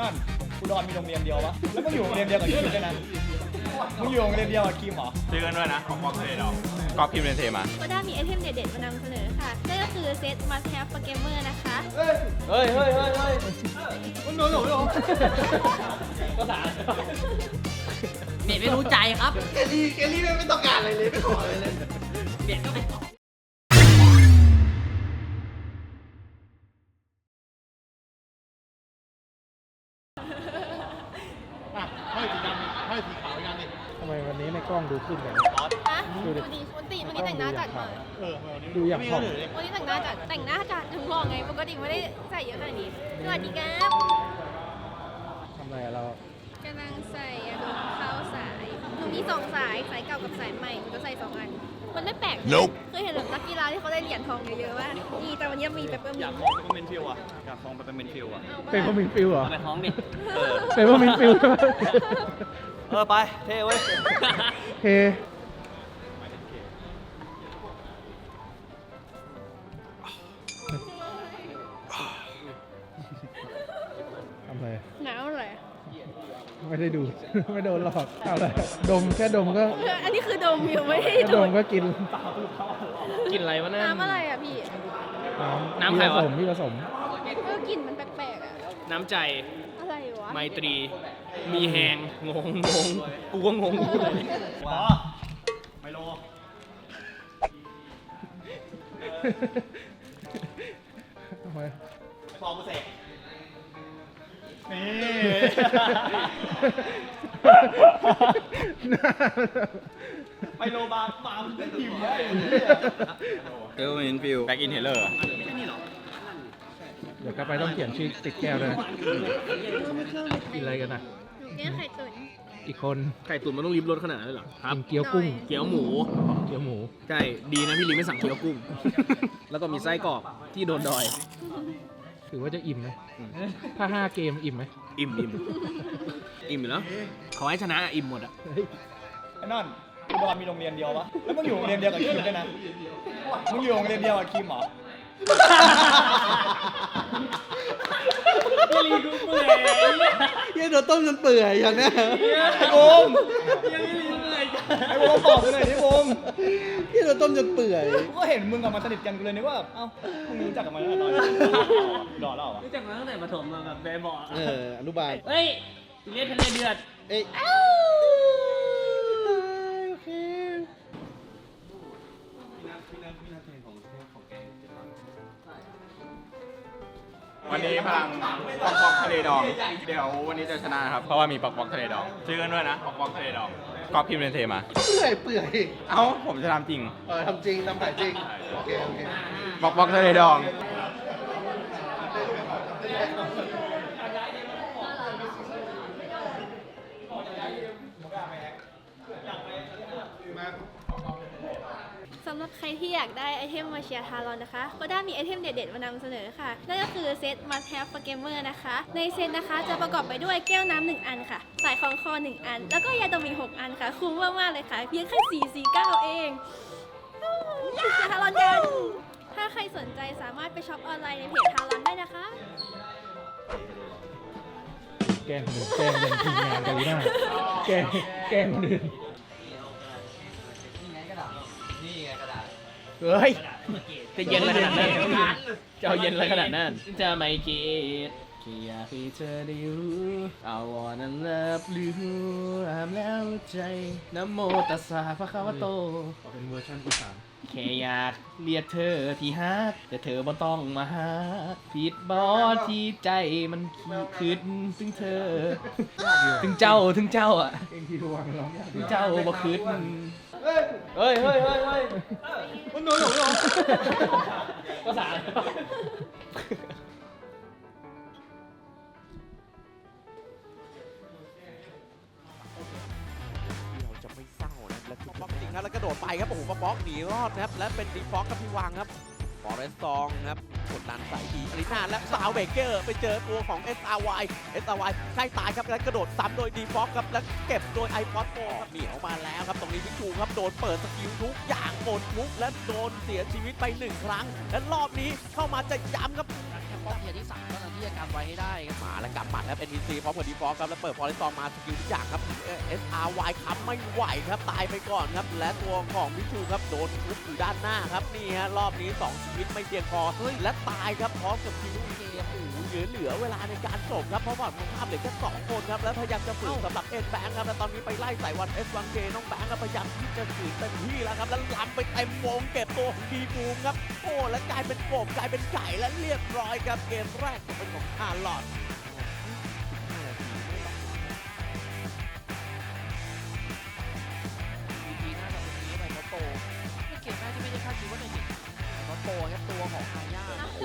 นั่นอุดรมีโรงเรียนเดียววะแล้วมึงอยู่โรงเรียนเดียวกับคิมใช่ไหมมึงอยู่โรงเรียนเดียวกับคิมเหรอซื้อกันด้วยนะของบล็อกเทดอกก็พิมพ์เรนเทมาก็ได้มีไอเทมเด็ดๆมานำเสนอค่ะนั่นก็คือเซต must have for gamer นะคะเฮ้ยเฮ้ยเฮ้ยเฮ้ยมึงโดนหนูหรอภาษาเน็ตไม่รู้ใจครับ แกลี่แกลี่ไม่ต้องการอะไรเลยไม่ขออะไรเลยเน็ตก็ไม่อ่ ล้องดูขึ้นกันฮะดูดิวันติวันนี้แต่งหน้าจัดมา เออวันนี้ดูอย่างผ่องวันนี้แต่งหน้าจัด แต่งหน้าจัดถึงบอกไง ปกติไม่ได้ใส่เยอะขนาดนี้ สวัสดีครับทำอะไรอะเรากำลังใส่ยาดมเข้าสาย หนูมีสองสาย สายเก่ากับสายใหม่หนูก็ใส่สองอัน มันไม่แปลกเคยเห็นแบบนักกีฬาที่เขาได้เหรียญทองเยอะๆว่านี่แต่วันนี้มีเปเปอร์อมิยากนลองเปเปอร์เมนฟิลอะอยากลองเปเปอร์เมนฟิลอะเป็นพวกมินฟิลเหรอไปท้องดิเออเป็นพวกมินฟิลใช่ไหมเออไปเท่เว้ยโอเค ไม่ได้ดูไม่โดนหลอกเอาอะไรดมแค่ดมก็อันนี้คือดมอยู่ไม่ได้แค่ดดมมก็กินกินอะไรวะนั่น น้ำอะไรอะพี่น้ำน้ำใครวะผสมพี่ผสมเออกลิ่นมันแปลกๆอะ น้ำใจ อะไรวะไมตรี มีแหง งงงงกูก็งงอยู่เลยปอไมโล ทำไม ฟอร์มเสก นี่ไมโลบาร์บาร์มันเป็นทีมได้เปเปอร์เมนฟิลแบ็กอินเทเลอร์เดี๋ยวกลับไปต้องเขียนชื่อติดแก้วด้วยนะกินอะไรกันอะหนูแก้ไข่ตุ๋นอีกคนไข่ตุ๋นมันต้องริบรสขนาดนั้นเลยเหรอครับ กินเกี๊ยวกุ้ง เกี๊ยวหมู เกี๊ยวหมู ใช่ ดีนะพี่ลิมไม่สั่งเกี๊ยวกุ้ง แล้วก็มีไส้กรอกที่โดนดอย ถือว่าจะอิ่มไหมถ้าห้าเกมอิ่มไหมอิ่มอิ่มอิ่มอยู่แล้วขอให้ชนะอิ่มหมดอะเฮ้ยไอ้นั่นอุดรมีโรงเรียนเดียววะแล้วมึงอยู่โรงเรียนเดียวกับคิมใช่ไหมมึงอยู่โรงเรียนเดียวกับคิมเหรอเฮียโดนต้มจนเปื่อยอย่างเนี้ยไอ้บูมไอ้บูมบอกกูหน่อยดิบูมเฮียโดนต้มจนเปื่อย กูก็เห็นมึงกับมันสนิทกันกูเลยนึกว่าแบบเอ้ามึงรู้จักกันมาตั้งแต่ตอนนี้ดอแล้วเหรอวะรู้จักมาตั้งแต่ประถมมาแบบแบบบอกเอออนุบาล เฮ้ยเรียนทะเลเดือด เอ้ยวันนี้พลังปอกปอกทะเลดอง เดี๋ยววันนี้จะชนะครับ เพราะว่ามีปอกปอกทะเลดองซื้อกันด้วยนะปอกปอกทะเลดอง ก็พิมพ์เรนเทมา เปื่อยเปื่อยเอ้าผมจะทำจริง เออทำจริงทำขายจริง โอเค โอเคปอกปอกทะเลดอง สำหรับ ใครที่อยากได้ไอเทมมาเชียร์ทารอนนะคะก็ได้มีไอเทมเด็ดๆมานำเสนอค่ะ นั่นก็คือเซต must have for gamer นะคะ ในเซตนะคะจะประกอบไปด้วยแก้วน้ำหนึ่งอันค่ะ สายคล้องคอหนึ่งอัน แล้วก็ยาดมอีกหกอันค่ะ คุ้มมากๆเลยค่ะ เพียงแค่449เองเชียร์ทารอนกัน ถ้าใครสนใจสามารถไปช็อปออนไลน์ในเพจทารอนได้นะคะ แกล้งคนอื่นแกล้งยันทีมงานกันหน้าแกล้งแกล้งคนอื่น เฮ้ย จะเย็นอะไรขนาดนั้นจะเอาเย็นอะไรขนาดนั้น จะไม่เกลียดแค่อยากให้เธอได้รู้ I wanna love you รามแล้วใจนะโมตัสสะพระคาวะโต เอาเป็นเวอร์ชันอีสานแค่อยากเรียกเธอที่ฮักแต่เธอบ่ต้องมาหาผิดบอที่ใจมันขี้คืดถึงเธอ ถึงเจ้าถึงเจ้าอะ เองที่ระวังร้องยากถึงเจ้าบ่คืด เฮ้ยเฮ้ยเฮ้ยเฮ้ยมึงโดนหนูหรอภาษาเราจะไม่เศร้านะและบล็อกจริงครับแล้วกระโดดไปครับโอ้โหบล็อกหนีรอดนะครับและเป็นดีฟ็อกกับพี่วังครับฟอเรสตองครับ กดดันใส่ทีอารินาและสาวเบเกอร์ไปเจอตัวของ SRY SRY ใกล้ตายครับและกระโดดซ้ำโดยดีฟ็อกครับแล้วเก็บโดยไอพอดโฟครับเหนียวมาแล้วครับตรงนี้พิชูครับโดนเปิดสกิลทุกอย่างหมดทุกและโดนเสียชีวิตไปหนึ่งครั้ง และรอบนี้เข้ามาจะย้ำครับ ทียร์ที่สามเท่านั้นที่จะการไว้ให้ได้ครับมาแล้วกลับมาแล้ว NPC พร้อมกับดีฟอครับแล้วเปิดพอลิซองมาสกิลทุกอย่างครับ SRY ค้ำไม่ไหวครับตายไปก่อนครับ และตัวของวิชูครับโดนทุบอยู่ด้านหน้าครับนี่ฮะรอบนี้ 2 ชีวิตไม่เพียงพอและตายครับพร้อมกับคิวเกมโอ้โห เหลือเหลือเวลาในการจบครับเพราะว่าตรงข้ามเหลือแค่สองคนครับแล้วพยายามจะฝืนสำหรับเอ็นแบงค์ครับแล้วตอนนี้ไปไล่ใส่วัน S1K น้องแบงค์ครับพยายามที่จะฝืนเต็มที่แล้วครับแล้วล้ำไปเต็มวงเก็บตัวดีบูมครับโอ้แล้วกลายเป็นโกบกลายเป็นไก่และเรียบร้อยครับเกมแรกจะเป็นของคาร์ลอต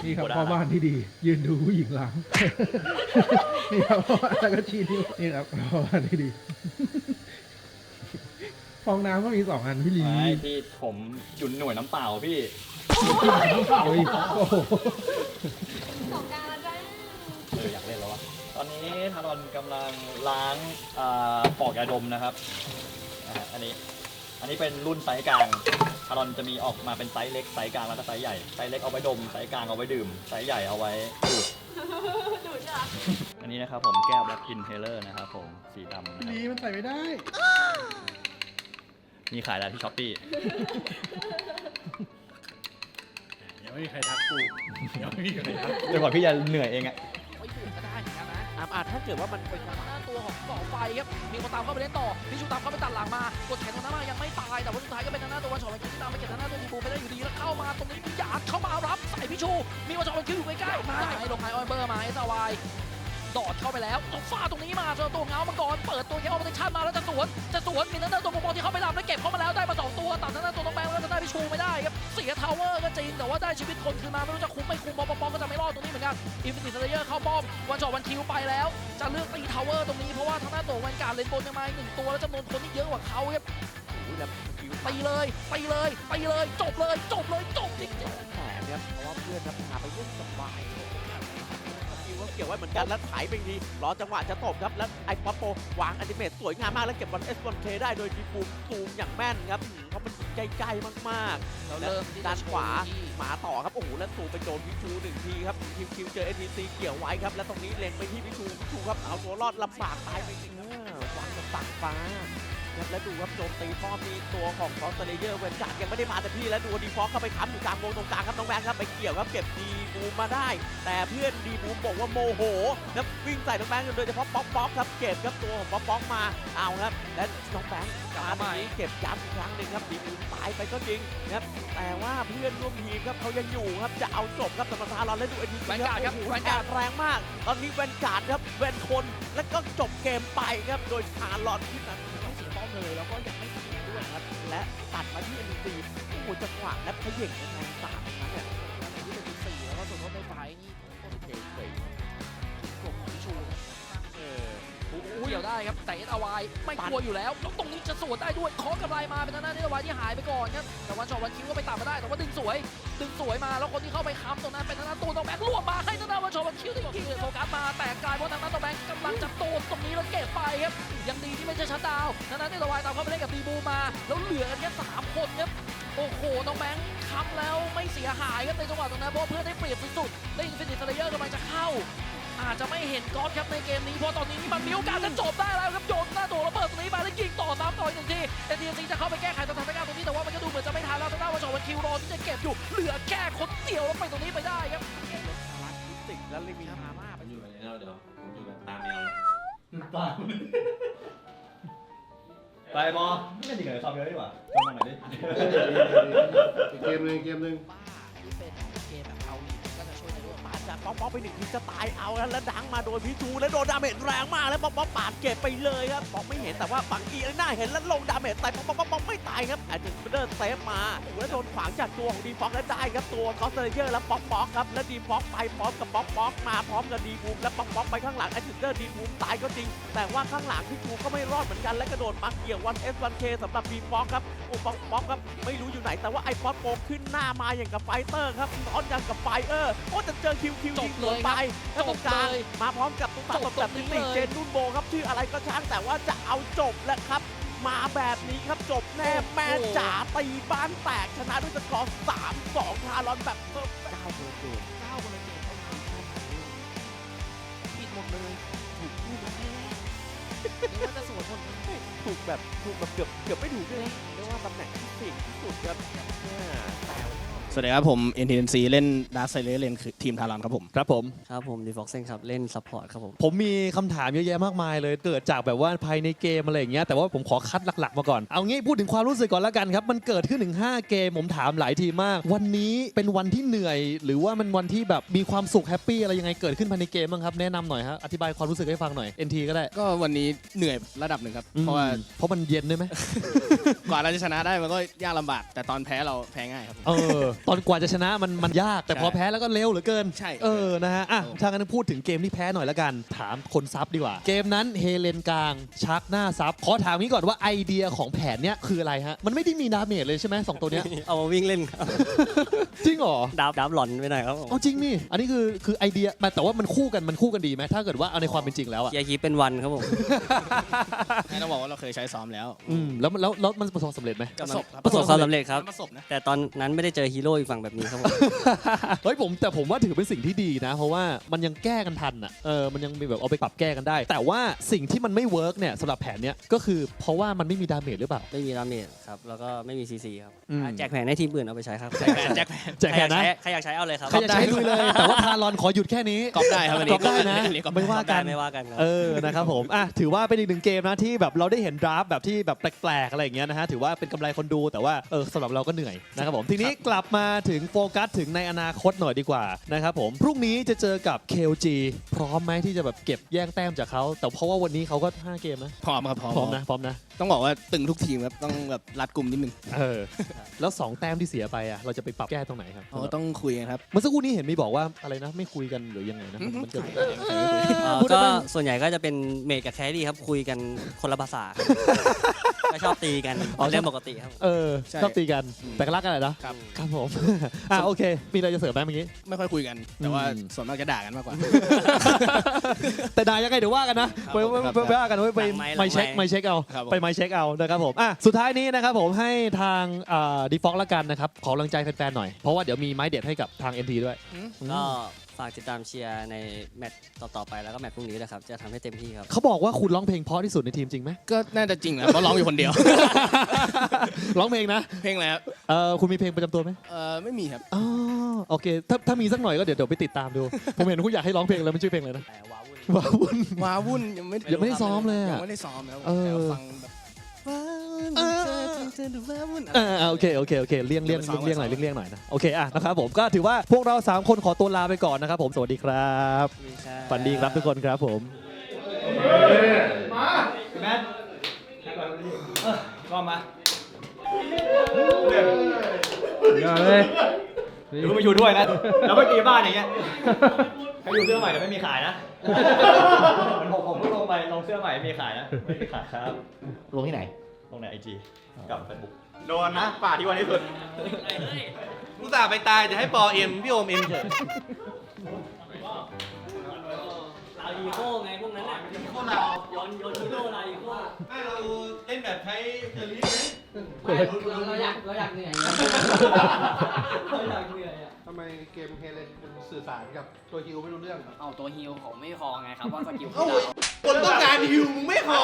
นี่ครับพ่อบ้านที่ดี ยืนดูผู้หญิงล้างนี่ครับพ่อบ้านแล้วก็ชี้นิ้วนี่ครับพ่อบ้านที่ดีฟองน้ำก็มีสองอันพี่ลีไม่ที่ผมจุนหน่วยน้ำเปล่าพี่โอ้ยโอ้โหสงกรารแล้วเอออยากเล่นแล้ววะตอนนี้ทารอนกำลังล้างอ่าปอกยาดมนะครับอ่าอันนี้ อันนี้เป็นรุ่นไซส์กลางทารอนจะมีออกมาเป็นไซส์เล็กไซส์กลางแล้วก็ไซส์ใหญ่ไซส์เล็กเอาไว้ดมไซส์กลางเอาไว้ดื่มไซส์ใหญ่เอาไว้ดูด ดูจ้ะอันนี้นะครับผมแก้วแบล็คพินเทเลอร์นะครับผมสีดำนะพี่ครับลีมันใส่ไม่ได้ มีขายแล้วที่ช้อปปี้ยังไม่มีใครทักกูยังไม่มีใครทักจนกว่าพี่จะเหนื่อยเองอะ นกันนะอะถ้าเกิดว่ามันเป็นทางด้าตัวของเสาไฟครับ มีคนตามเข้าไปเล่นต่อพิชูตามเข้าไปตัดหลังมา กดแขนตรงนั้นมายังไม่ตาย แต่ว่าสุดท้ายก็เป็นทางด้าตัววันชอวันที่ตามไปเก็บทางด้าตัวทีบูไปได้อยู่ดีแล้วเข้ามาตรงนี้มีหยาดเข้ามารับใส่พิชู มีวันชอวันคิวอยู่ใกล้ๆมาลงไฮออนเบอร์มาเอสวาย ดอดเข้าไปแล้วตกฟาตรงนี้มาเจอตัวเงามังกรเปิดตัวเงาโอเอเรชั่นมาแล้วจะสวนจะสวนมีทางด้านตัวโปรโมที่เข้าไปรับแล้วเก็บเข้ามาแล้วได้มาสองตัวตัดทางด้านตัวน้องแบงค์แล้วจะได้พิชูไม่ได้ครับเสียทาวเวอร์ก็จริงแต่ว่าได้ชีวิตคนคืนมาไม่รู้จะคุ้มไม่คุ้มปอปอก็จะไม่รอดตรงนี้เหมือนกันอินฟินิตเลเยอร์เข้าป้อมวันจอวันคิวไปแล้ว จะเลือกตีทาวเวอร์ตรงนี้เพราะว่าทางด้าตัวแวนการ์เลนบนยังมาอีกหนึ่งตัวแล้วจำนวนคนที่เยอะกว่าเขาครับตีเลยตีเลยตีเลยจบเลยจบเลยจบจริงแผลเนี่ยเพราะว่าเพื่อนนะพาไปเล่นสบาย ก็เกี่ยวไว้เหมือนกันแล้วไถไปอีกทีรอจังหวะจะตบครับแล้วไอ้ป๊อปโปวางอันติเมตสวยงามมากแล้วเก็บบอลเอสบอลเคได้โดยดีปูมซูมอย่างแม่นครับเพราะมันใกล้ๆมากๆเราแล้วเริ่มที่จะด้านขวาโชว์ที่ หมาต่อครับโอ้โหแล้วสูไปโดนพิชูหนึ่งทีครับคิวคิวเจอ NTC เกี่ยวไว้ครับแล้วตรงนี้เล็งไปที่พิชูพิชูครับเอาตัวรอดลำบากตายไปจริงอ่าวางกับตักฟ้าครับแล้วดูครับโจมตีป้อมมีตัวของฟอสเตเลเยอร์เวนการ์ดยังไม่ได้มาแต่พี่แล้วดูดีฟอกเข้าไปค้ำอยู่กลางวงตรงกลางครับน้องแบงค์ครับไปเกี่ยวครับเก็บดีบูมมาได้ แต่เพื่อนดีบูมบอกว่าโมโหครับวิ่งใส่น้องแบงค์โดยเฉพาะป๊อกป๊อกครับเก็บครับตัวของป๊อกป๊อกมาเอาครับและน้องแบงค์กลับมาตรงนี้เก็บย้ำอีกครั้งหนึ่งครับดีบูมตายไปก็จริงครับแต่ว่าเพื่อนร่วมทีมครับเขายังอยู่ครับจะเอาจบครับสำหรับทารอนและดูเอ็นดีแวนการ์ดครับโอ้โหแวแวนนกาการ์ร์ดดแรงมาก ตอนนี้แวนการ์ดครับแวนคนแล้วก็จบเกมไปครับโดยทารอนที่นั้นไม่เสียป้อมเลยแล้วก็ยังไม่เสียด้วยครับและตัดมาที่เอ็นดีโอ้โหจังหวะและพยิงในแทงสามนั้นเนี่ยที่เป็นสี่แล้วก็ส่วนลดในไฟนี่ก็เป็นเก๋เก๋กลุ่มของชูเอ ออุ้ยเกี่ยวได้ครับแต่เอสอวายไม่กลัวอยู่แล้วแล้วตรงนี้จะสวนได้ด้วยเคาะไรมาเป็นทางด้านเอสอวายที่หายไปก่อนครับแต่วันชอวันคิวก็ไปตัดมาได้แต่ว่าดึงสวย ดึงสวยมาแล้วคนที่เข้าไปค้ำตรงนั้นเป็นทางด้านตัวตองแบงค์รวบมาให้ทางด้านวันชอวันคิวที่ยิงโฟกัสมาแต่กลายว่าทางด้านตองแบงค์กำลังจะโตตรงนี้แล้วเก็บไปครับยังดีที่ไม่ใช่ชัดดาวน์ทางด้านเอสอวายตามเข้าไปเล่นกับดีบูมา แล้วเหลือกันแค่สามคนครับโอ้โหน้องแบงค์ค้ำแล้วไม่เสียหายครับในจังหวะตรงนั้นเพราะเพื่อนได้เปรียบสุดๆและอินฟินิตเลเยอร์กำลังจะเข้า อาจจะไม่เห็นก๊อตครับในเกมนี้เพราะตอนนี้มันมีโอกาสจะจบได้แล้วครับโยนหน้าตัวระเบิดตรงนี้มาแล้วยิงต่อซ้ำต่ออีกหนึ่งทีแต่ทีซีจะเข้าไปแก้ไขสถานการณ์ตรงนี้แต่ว่ามันก็ดูเหมือนจะไม่ทันแล้วทางด้านวันชอวันคิวรอที่จะเก็บอยู่เหลือแค่คนเดียวแล้วไปตรงนี้ไปได้ครับรถคาร์ลิสติกและลิมิทาม่าไปอยู่แบบนี้แล้วเดี๋ยวผมอยู่แบบตามแนวไปบอไม่ดีกับซอมเยอะดีกว่าซอมมาหน่อยดิอีกเกมหนึ่งเกมหนึ่งบ้าที่เป็นเกมแบบ ป๊อกป๊อกไปหนึ่งทีจะตายเอาแล้วแล้วดังมาโดยพิชูแล้วโดนดาเมจแรงมากแล้วป๊อกป๊อกปาดเก็บไปเลยครับป๊อกไม่เห็นแต่ว่าบังอีหน้าเห็นแล้วลงดาเมจใส่ป๊อกป๊อกป๊อกป๊อกไม่ตายครับอาจจะเดินเซฟมาแล้วโดนขวางจากตัวของดีฟ็อกแล้วได้ครับตัวคอสเตเยอร์แล้วป๊อกป๊อกครับแล้วดีฟ็อกไปพร้อมกับป๊อกป๊อกมาพร้อมกับดีบูมแล้วป๊อกป๊อกไปข้างหลังไอ้จุดเดอร์ดีบูมตายก็จริง แต่ว่าข้างหลังพิชูก็ไม่รอดเหมือนกันและกระโดดมาเกี่ยววันเอสวันเคสำหรับดีฟ็อกครับโอ้ป๊อกป๊อกครับไม่รู้อยู่ไหนแต่ว่าไอ้ป๊อกโปขึ้นหน้ามาอย่างกับไฟเตอร์ครับซ้อนกันกับไฟเออร์โอ้จะเจอคิวคิจยิบงเลยไปครับแล้วตรงกลางจบเลยมาพร้อมกับตุ๊กตาจบแบบตรงนี้นิติเลยเจนนุ่นโบครับชื่ออะไรก็ช่างแต่ว่าจะเอาจบแล้วครับ มาแบบนี้ครับจบแน่แม่จ๋าตีบ้านแตกชนะด้วยสกอร์3 2ทารอนแบบเพิ่มเก้าเบอร์เกมเก้าคนละเกมเท่านั้นดเลยถูกพูดมาแน่นึกว่าจะสวนหมดเลยถูกแบบถูกแบบเกือบเกือบไม่ถูกเลยเรียกว่าตำแหน่งที่เสี่ยงที่สุดครับเนี่ยแต่ว่า สวัสดีครับผม NTNC เล่นดาร์ s ไซเลเล่นคือทีมทารอนครับผม ครับผม ครับผมดีฟ็อกเซนครับ เล่นซัพพอร์ตครับผม ผมมีคำถามเยอะแยะมากมายเลย เกิดจากแบบว่าภายในเกมอะไรอย่างเงี้ยแต่ว่าผมขอคัดหลักๆมาก่อน เอางี้พูดถึงความรู้สึกก่อนแล้วกันครับ มันเกิดขึ้นถึง5เกมผมถามหลายทีมาก วันนี้เป็นวันที่เหนื่อย หรือว่ามันวันที่แบบมีความสุขแฮปปี้อะไรยังไงเกิดขึ้นภายในเกมบ้างครับแนะนำหน่อยฮะอธิบายความรู้สึกให้ฟังหน่อย NT ก็ได้ก็วันนี้เหนื่อยระดับหนึ่งครับ เพราะว่าอืมเพราะมันเย็นด้วยไหม กว่าเราจะชนะได้มันก็ยากลำบาก แต่ตอนแพ้เราแพ้ง่ายครับผม เออตอนกว่าจะชนะมันมันยากแต่พอแพ้แล้วก็เร็วเหลือเกินใช่เออนะฮะอะถ้างั้นพูดถึงเกมที่แพ้หน่อยแล้วกัน ถามคนซับดีกว่า เกมนั้นเฮเลนกลางชักหน้าซับขอถามนี้ก่อนว่าไอเดียของแผนเนี้ยคืออะไรฮะมันไม่ได้มีดาเมจเลยใช่ไหมสองตัวเนี้ยเอามาวิ่งเล่นครับจริงเหรอดับดับหลอนไปหน่อยครับผมเอาจริงนี่อันนี้คือคือไอเดียแต่แต่ว่ามันคู่กันมันคู่กันดีไหมถ้าเกิดว่าเอาในความเป็นจริงแล้วอะเกียร์คีเป็นวันครับผมไม่ต้องบอกว่าเราเคยใช้ซ้อมแล้วอืมแล้วแล้วแล้วมันประสบความสำเร็จไหมประสบครับประสบความสำเร็จครับประสบนะแต่ตอนนั้นไม่ได้เจอฮีโร่อีกฝั่งแบบนี้ครับผม เฮ้ยผมแต่ผมว่าถือเป็นสิ่งที่ดีนะ เพราะว่ามันยังแก้กันทันอะเออมันยังมีแบบเอาไปปรับแก้กันได้ แต่ว่าสิ่งที่มันไม่เวิร์กเนี่ยสำหรับแผนเนี้ยก็คือเพราะว่ามันไม่มีดาเมจหรือเปล่า ไม่มีดาเมจครับ แล้วก็ไม่มีซีซีครับอืม อะแจกแผนให้ทีมอื่นเอาไปใช้ครับแจ็คแพนแจ็คแพนแจกแค่นะ ใครอยากใช้เอาเลยครับใครจะใช้ลุยเลย แต่ว่าทารอนขอหยุดแค่นี้ ก๊อปได้ครับวันนี้ก๊อปได้นะเรียกก๊อปไม่ว่า กัน ไม่ว่ากันครับ เออ นะครับผม อะ ถือว่าเป็นอีกหนึ่งเกมนะที่แบบเราได้เห็นดราฟแบบที่แบบแปลกๆ อะไรอย่างเงี้ยนะฮะ ถือว่าเป็นกำไรคนดูแต่ว่า เออสำหรับเราก็เหนื่อยนะครับผม ทีนี้กลับมาถึงโฟกัสถึงในอนาคตหน่อยดีกว่านะครับผม พรุ่งนี้จะเจอกับ KLG พร้อมไหมที่จะแบบเก็บแย่งแต้มจากเขา แต่เพราะว่าวันนี้เขาก็ 5 เกมนะพร้อมครับพร้อมพร้อมนะพร้อมนะ ต้องบอกว่าตึงทุกทีมครับต้องแบบรัดกลุ่มนิดนึงเออ แล้ว 2 แต้มที่เสียไปอะเราจะไปปรับแก้ตรงไหนครับเราต้องคุยกันครับ เมื่อสักครู่นี้เห็นมีบอกว่าอะไรนะไม่คุยกันหรือยังไงนะมันเกิดเอ่อพูดได้ก็บ้างส่วนใหญ่ก็จะเป็นเมดกับแครี่ครับคุยกันคนละภาษาครับก็ชอบตีกันอ๋อเรื่องปกติครับ เออใช่ชอบตีกันอืมแต่ก็รักกันแหละนะครับ ครับผมอะโอเค มีอะไรจะเสริมไหมเมื่อกี้ ไม่ค่อยคุยกัน แต่ว่าอืม ส่วนมากจะด่ากันมากกว่า แต่ด่ายังไงเดี๋ยวว่ากันนะไปผมครับไปไปว่ากันไว้ไปหลังไมค์ไม่เช็คหลังไมค์ไม่เช็คเอาครับผม ไปไม่เช็คเอานะครับผมอะสุดท้ายนี้นะครับผมให้ทางดีฟอกละกันนะครับขอกำลังใจแฟนๆหน่อย เพราะว่าเดี๋ยวมีไม้เด็ดให้กับทาง NT ด้วยก็ฝากติดตามเชียร์ในแมตช์ต่อๆไปแล้วก็แมตช์พรุ่งนี้นะครับ จะทำให้เต็มที่ครับ เขาบอกว่าคุณร้องเพลงเพราะที่สุดในทีมจริงไหมก็น่าจะจริงแหละเพราะร้องอยู่คนเดียว ร้องเพลงนะ เพลงอะไรครับ เออคุณมีเพลงประจำตัวไหมเออไม่มีครับอ๋อโอเค ถ้าถ้ามีสักหน่อยก็เดี๋ยวเดี๋ยวไปติดตามดู ผมเห็นคุณอยากให้ร้องเพลงแล้วมันชื่อเพลงอะไรนะแต่ว้าวุ่นว้าวุ่นว้าวุ่นยังไม่ยังไม่ได้ซ้อมเลยยัอะงไม่ได้ซ้อมแล้วเออ แต่ว่าฟังแบบว้าวุ่นเออเจอเจอเจอดูว้าวุ่นเออโอเคโอเคโอเคเลี่ยงเลี่ยงเดี๋ยวไปซ้อมเลี่ยงหน่อยก่อนเลี่ยงหน่อยนะโอเคอะนะครับผมก็ถือว่าพวกเราสามคนขอตัวลาไปก่อนนะครับผมสวัสดีครับฝันดีครับทุกคนครับผมแมทก็มา อย่าเลยรู้มาอยู่ด้วยนะ แล้วไปตีบ้านอย่างเงี้ยใครอยู่เสื้อใหม่แต่ไม่มีขายนะมันผมผมเพิ่งลงไปลงเสื้อใหม่ไม่มีขายนะ ไม่มีขายครับ ลงที่ไหน ลงในไอจีกับเฟซบุ๊กโดนนะป่าที่วันที่สุดมุตส่าห์ไปตายจะให้ปอเอ็มพี่โอมเอ็มเฉยลาอีโก้ไงพวกนั้นอะพวกเราโยนโยนฮีโร่ลาอีโก้ไม่เราเล่นแบบใช้เทอร์ลิสไหม เราอยากเราอยากเหนื่อยเราอยากเหนื่อยอะทำไมเกมเฮเลนสื่อสารกับตัวฮิวไม่รู้เรื่องเอาตัวฮิลของไม่พอไงครับว่าสกิลเอ้าคนต้องการฮิวมึงไม่พอ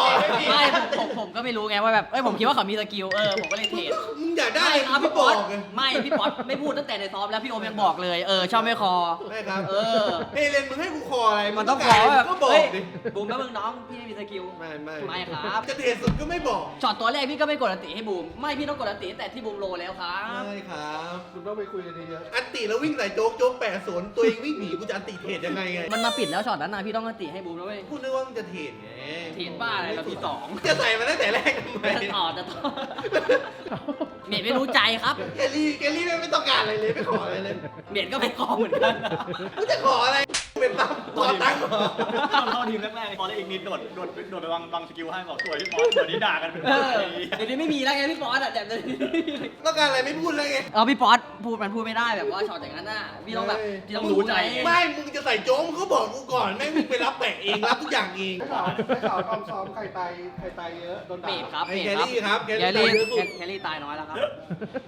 ไม่ผมผมก็ไม่รู้ไงว่าแบบเอ้ยผมคิดว่าเขามีสกิลเออผมก็เลยเทรดมึงอยากได้ไม่ครับก็พี่บป๊ออตกไงไม่พี่ป๊อตไม่พูดตั้งแต่ในซ้อมแล้วพี่โอมยังบอกเลยเออชอบไม่คอ ได้ครับเออ เฮเลนมึงให้กูคออะไรมันต้องขกาอรแบบก็บอกเฮ้ยดิบูมแล้วมึงน้องพี่ไม่มีสกิลไม่ไม่ไม่ครับ จะเทรดสุดก็ไม่บอกช็อตตัวแรกพี่ก็ไม่กดอันติให้บูมไม่พี่ต้องกดอันติแต่ที่บูมโลแล้วครับไม่ครับ คุณต้องไปคุยกันเยอะอันติแล้ววิ่งใส่โจ๊กโจ๊กแปะสวนตัวเองวิ่งหนีกูจะอันติเทรดยังไงไงมันมาปิดแล้วช็อตนั้นนะพี่ต้องอันติให้บูมแล้วเว้ยพูดนึกว่ามึงจะเทรดไงเทรดบ้าอะไรเราที่สอง จะใส่มาตั้งแต่แรกทำไมจะต่อจะต่อเมดไม่รู้ใจครับ แกลี่แกลี่ไม่ต้องการอะไรเลยไม่ขออะไรเลย เมดก็ไม่คอเหมือนกัน กูจะขออะไร เป็นตั้มขอตังค์เหรอเข้าทีมแรกๆพอได้อีกนิดโดดโดดโดดไปวางวางสกิลให้บอกสวยพี่บอสเดี๋ยวนี้ด่ากันเป็นเออปีเดี๋ยวนี้ไม่มีแล้วไงพี่ป๊อตอะแต่เดี๋ยวนี้ต้องการอะไรไม่พูดเลยไง เอาพี่ป๊อตพูดมันพูดไม่ได้แบบว่าช็อตอย่างนั้นน่ะพี่ต้องแบบพี่ต้องรู้ใจไม่ มึงจะใส่โจ๊กมึงก็บอกกูก่อนแม่งมึงไปรับแบกเองรับทุกอย่างเองได้ข่าวได้ข่าวตอนซ้อมใครตายใครตายเยอะโดนเมด่าดครับไอ้เมดแครี่ครับแคแครี่รี่ตายเยอะสุดแครี่ตายน้อยแล้วครับ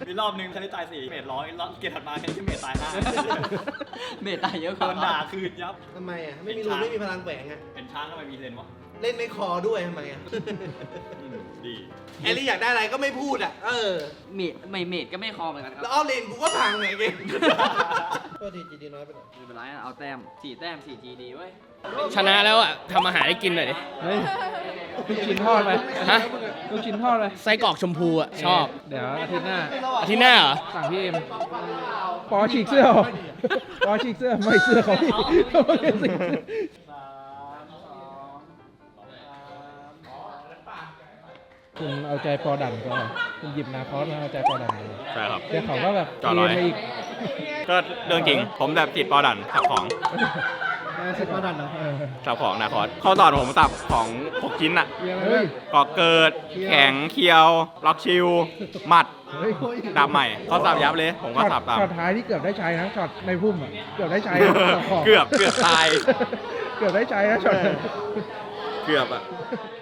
มีรอบนึงคาริตายสี่เมดร้อยรอบเกมถัดมาแค่ที่เมดตายห้าเมดตายเยอะกโดว่านด่าคืนยับครับ ทำไมอะ ไม่มีรูนไม่มีพลังแฝงอะ เป็นช้างทำไมมีเลนวะเล่นไม่คอด้วยทำไมอะดีแอลลี่อยากได้อะไรก็ไม่พูดอะ เออ เมดไม่เมดก็ไม่คอเหมือนกันครับแล้วเอาเลนกูก็พังไงเกม ก็ทีจีดีน้อยไปหน่อยไม่เป็นไรอะเอาแต้มสี่แต้มสี่จีดีเว้ยชนะแล้วอะทำอาหารให้กินหน่อยดิเฮ้ยลูกชิ้นทอดไปฮะลูกชิ้นทอดไปไส้กรอกชมพูอะชอบ เดี๋ยวอาทิตย์หน้าอาทิตย์หน้าเหรอ สั่งพี่เอ็มปอฉีกเสื้อเหรอปอฉีกเสื้อไม่เสื้อเขาพี่เขาไม่เป็นสีคุณเอาใจปอดันก็คุณหยิบนาคอสมาเอาใจปอดันเลยใช่ครับเดี๋ยวเขาก็แบบจอร้อยเกมมาอีก ก็เรื่องจริง ผมแบบติดปอดันสับของเซ็ตปอดันเหรอสับของนาคอสเขาสอนผมสับของหกชิ้นอะเฮ้ย ก่อเกิด แข็งเคียว ล็อกชิวหมัดเฮ้ยดาบใหม่เขาสับยับเลย ผมก็สับตาม ช็อตท้ายที่เกือบได้ใช้นะช็อตในพุ่มอะเกือบได้ใช้นะช็ตขงเกือบเกือบตาย เกือบได้ใช้นะช็อตนั้น เกือบอะเ